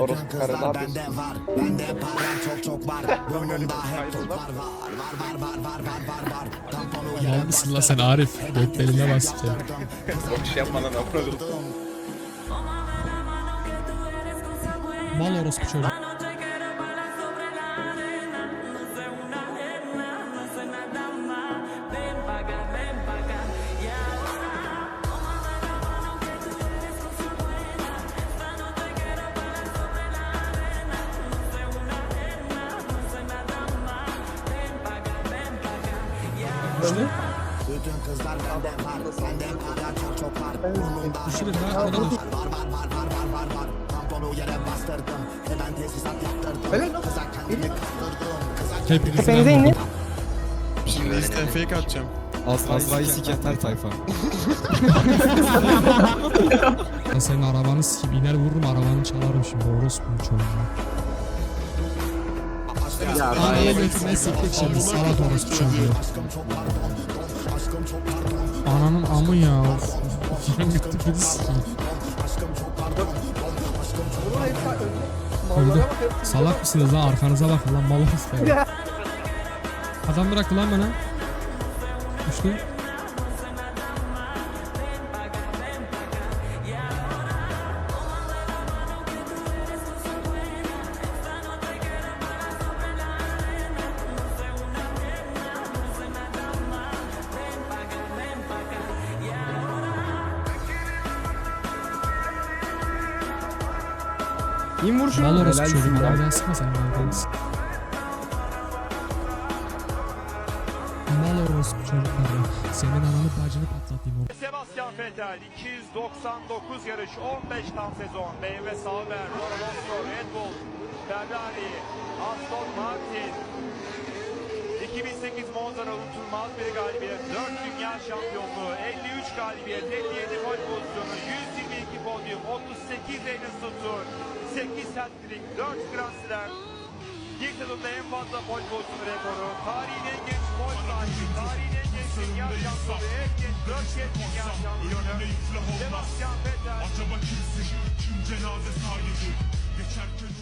orospu karı ne yapıyorsun? var. Bende para çok çok var. Burnumda hep top var. Var var var var var var var. Tamponu Mal mısın la sen Arif? Göt beline bastı ya. Boş yapmadan avradım. Mal orospu çocuğu. Kıza Hepiniz Tepenize inin. Şimdi isten fake atacağım. Az Azrail siketler tayfa. Ben senin arabanı sikeyim. iner vururum arabanı çalarım şimdi. Orospu çocuğu. Anaya götürmeye siktik şimdi. Salak orospu çocuğu. Ananın amı ya. Of. Yan gitti kedi sikeyim. Öldü. Salak mısınız lan? Arkanıza bakın lan. Mal ya. Adam bıraktı lan bana. Düştü. İn vur şunu. Mal orospu Helalsin çocuğu. ya. Arabadan sıkma sen arabadan sık. Mal orospu çocukları. Senin ananı bacını patlatayım. Sebastian Vettel 299 yarış 15 tam sezon BMW Sauber, Toro Rosso, Red Bull, Ferrari, Aston Martin 2008 Monza'da unutulmaz bir galibiyet, 4 dünya şampiyonluğu, 53 galibiyet, 57 gol pozisyonu, 122 podyum, hat-trick, 4 Grand Slam, bir sezonda en fazla pol pozisyonu rekoru, tarihin en genç pol sahibi, tarihin en genç dünya şampiyonu, en genç 4 kez dünya şampiyonu, Sebastian Vettel. Acaba kimsin? Kim cenaze sahibi? Geçerken